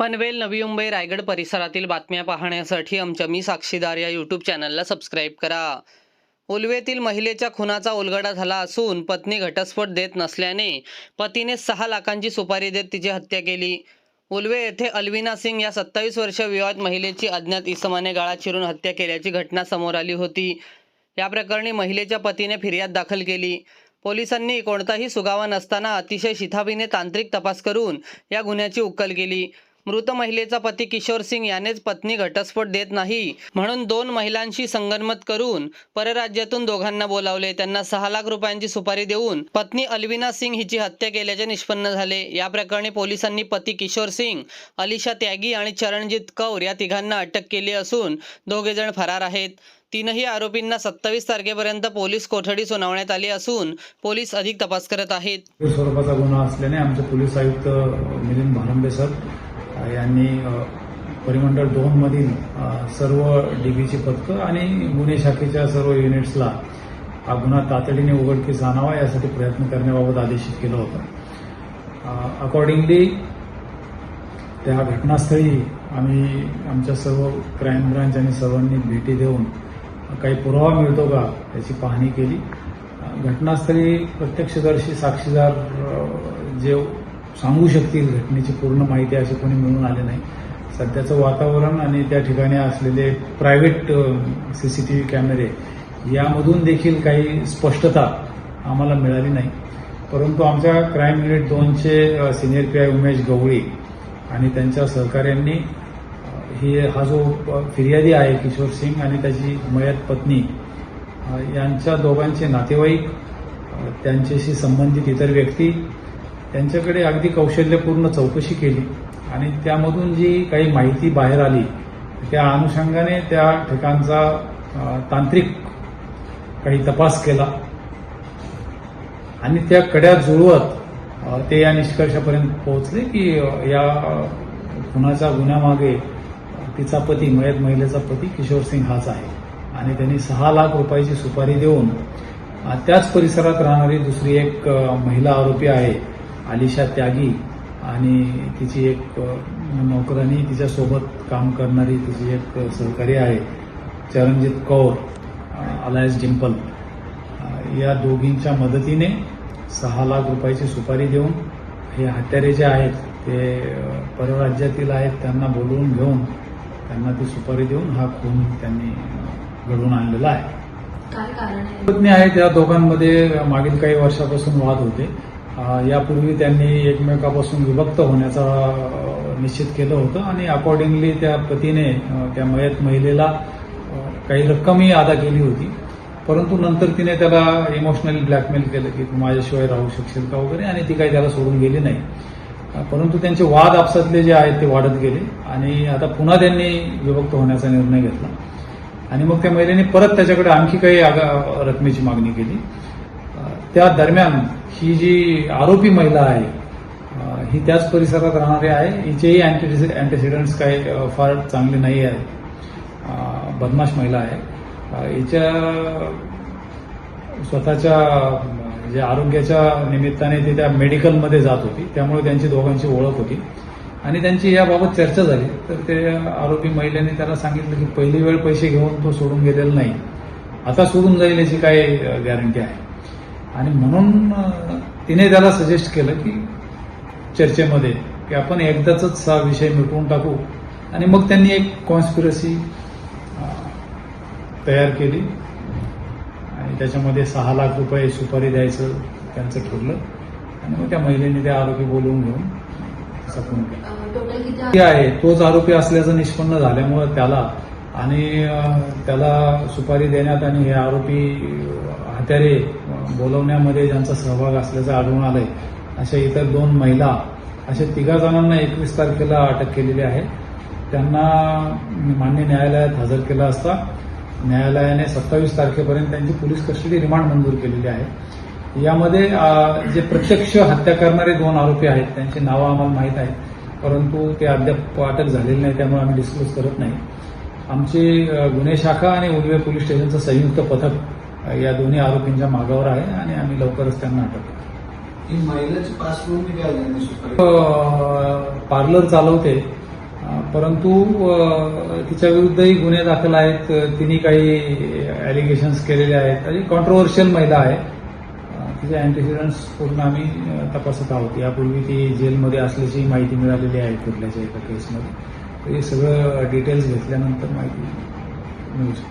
पनवेल नवी मुंबई रायगड परिसरातील बातम्या पाहण्यासाठी आमच्या मी साक्षीदार या यूट्यूब चॅनलला सबस्क्राईब करा. उलवेतील महिलेच्या खुनाचा उलगडा झाला असून पत्नी घटस्फोट देत नसल्याने पतीने सहा लाखांची सुपारी देत तिची हत्या केली. उलवे येथे अल्विना सिंग या सत्तावीस वर्ष विवाहित महिलेची अज्ञात इसमाने गाळा चिरून हत्या केल्याची घटना समोर आली होती. या प्रकरणी महिलेच्या पतीने फिर्याद दाखल केली. पोलिसांनी कोणताही सुगावा नसताना अतिशय शिथाबीने तांत्रिक तपास करून या गुन्ह्याची उकल केली. मृत महिलेचा पती किशोर सिंग यानेच पत्नी घटस्फोट देत नाही म्हणून दोन महिलांशी संगनमत करून परराज्यातून दोघांना बोलावले. त्यांना सहा लाख रुपयांची सुपारी देऊन पत्नी अल्विना सिंग हिची हत्या केल्याचे निष्पन्न झाले. या प्रकरणी पोलिसांनी पती किशोर सिंग अलिशा त्यागी आणि चरणजीत कौर या तिघांना अटक केली असून दोघे जण फरार आहेत. तीनही आरोपींना सत्तावीस तारखेपर्यंत पोलीस कोठडी सुनावण्यात आली असून पोलीस अधिक तपास करत आहेत. स्वरूपाचा गुन्हा असल्याने आमचे पोलीस आयुक्त मिलिंद भानंबे सर यांनी परिमंडळ दोन मधील सर्व डीबीची पथकं आणि गुन्हे शाखेच्या सर्व युनिट्सला हा गुन्हा तातडीने उघडकीस आणावा यासाठी प्रयत्न करण्याबाबत आदेशित केलं होतं. अकॉर्डिंगली त्या घटनास्थळी आम्ही आमच्या सर्व क्राईम ब्रांच आणि सर्वांनी भेटी देऊन काही पुरावा मिळतो का याची पाहणी केली. घटनास्थळी प्रत्यक्षदर्शी साक्षीदार जे सांगू शकतील घटनेची पूर्ण माहिती असे कोणी मिळून आले नाही. सध्याचं वातावरण आणि त्या ठिकाणी असलेले प्रायव्हेट सीसीटीव्ही कॅमेरे यामधून देखील काही स्पष्टता आम्हाला मिळाली नाही. परंतु आमच्या क्राईम युनिट दोनचे senior P I Umesh Gawali आणि त्यांच्या सहकाऱ्यांनी ही हा जो फिर्यादी आहे किशोर सिंग आणि त्याची मयत पत्नी यांच्या दोघांचे नातेवाईक त्यांच्याशी संबंधित इतर व्यक्ती त्यांच्याकडे अगदी कौशल्यपूर्ण चौकशी केली आणि त्यामधून जी काही माहिती बाहेर आली त्या अनुषंगाने त्या ठिकाणचा तांत्रिक काही तपास केला. आणि त्या कड्या जुळवत ते या निष्कर्षापर्यंत पोहोचले की या खुनाच्या गुन्ह्यामागे तिचा पती मयत महिलेचा पती किशोर सिंग हाच आहे. आणि त्यांनी सहा लाख रुपयाची सुपारी देऊन त्याच परिसरात राहणारी दुसरी एक महिला आरोपी आहे आलिशा त्यागी आणि तिची एक नोकरानी तिच्यासोबत काम करणारी तिची एक सहकारी आहे चरणजित कौर अलायन्स डिम्पल या दोघींच्या मदतीने सहा लाख रुपयाची सुपारी देऊन हे हत्यारे जे आहेत ते परराज्यातील आहेत त्यांना बोलवून घेऊन त्यांना ती सुपारी देऊन हा खून त्यांनी घडवून आणलेला आहे. काय कारण आहे? पत्नी आहे त्या दोघांमध्ये मागील काही वर्षापासून वाद होते. यापूर्वी त्यांनी एकमेकापासून विभक्त होण्याचा निश्चित केलं होतं आणि अकॉर्डिंगली त्या पतीने त्या मयत महिलेला काही रक्कमही अदा केली होती. परंतु नंतर तिने त्याला इमोशनली ब्लॅकमेल केलं की तू माझ्याशिवाय राहू शकशील का वगैरे आणि ती काही त्याला सोडून गेली नाही. परंतु त्यांचे वाद आपसातले जे आहेत ते वाढत गेले आणि आता पुन्हा त्यांनी विभक्त होण्याचा निर्णय घेतला. आणि मग त्या महिलेने परत त्याच्याकडे आणखी काही आगा- रकमेची मागणी केली. त्या दरम्यान ही जी आरोपी महिला आहे ही त्याच परिसरात राहणारी आहे. हिचेही अँटी अँटीसिडंट्स काही फार चांगले नाही आहे बदमाश महिला आहे. हिच्या स्वतःच्या जे आरोग्याच्या निमित्ताने ती त्या मेडिकलमध्ये जात होती. त्यामुळे त्यांची दोघांची ओळख होती. आणि त्यांची याबाबत चर्चा झाली. तर ते आरोपी महिलेने त्याला सांगितलं की पहिली वेळ पैसे घेऊन तो सोडून गेलेला नाही. आता सोडून जाईल याची काय गॅरंटी आहे. आणि म्हणून तिने त्याला सजेस्ट केलं की चर्चेमध्ये की आपण एकदाच हा विषय मिटवून टाकू. आणि मग त्यांनी एक कॉन्स्पिरसी तयार केली. आणि त्याच्यामध्ये सहा लाख रुपये सुपारी द्यायचं त्यांचं ठरलं. आणि मग त्या महिलेने त्या आरोपी बोलवून घेऊन खून केला. आहे तोच आरोपी असल्याचं निष्पन्न झाल्यामुळं त्याला आणि त्याला सुपारी देण्यात आणि हे आरोपी हत्यारे बोलवण्यामध्ये ज्यांचा सहभाग असल्याचं आढळून आलंय. अशा इतर दोन महिला अशा तिघा जणांना एकवीस तारखेला अटक केलेली आहे. त्यांना मान्य न्यायालयात हजर केला असता न्यायालयाने सत्तावीस तारखेपर्यंत त्यांची पोलीस कस्टडी रिमांड मंजूर केलेली आहे. यामध्ये जे प्रत्यक्ष हत्या करणारे दोन आरोपी आहेत त्यांची नावं आम्हाला माहीत आहेत परंतु ते अद्याप अटक झालेली नाही त्यामुळे आम्ही डिस्क्लोज करत नाही. आमची गुन्हे शाखा आणि उलवे पोलीस स्टेशनचं संयुक्त पथक या दोन्ही आरोपींच्या मागावर आहे आणि आम्ही लवकरच त्यांना अटक करू. ही पार्लर चालवते. परंतु तिच्या विरुद्धही गुन्हे दाखल आहेत. तिने काही ॲलिगेशन्स केलेले आहेत. आणि कॉन्ट्रोवर्शियल महिला आहे. तिचे अँटीसिडंट्स पूर्ण आम्ही तपासत आहोत. यापूर्वी ती जेलमध्ये असल्याची माहिती मिळालेली आहे कुठल्याच्या एका केसमध्ये हे सगळं डिटेल्स घेतल्यानंतर माहिती मिळू शकते.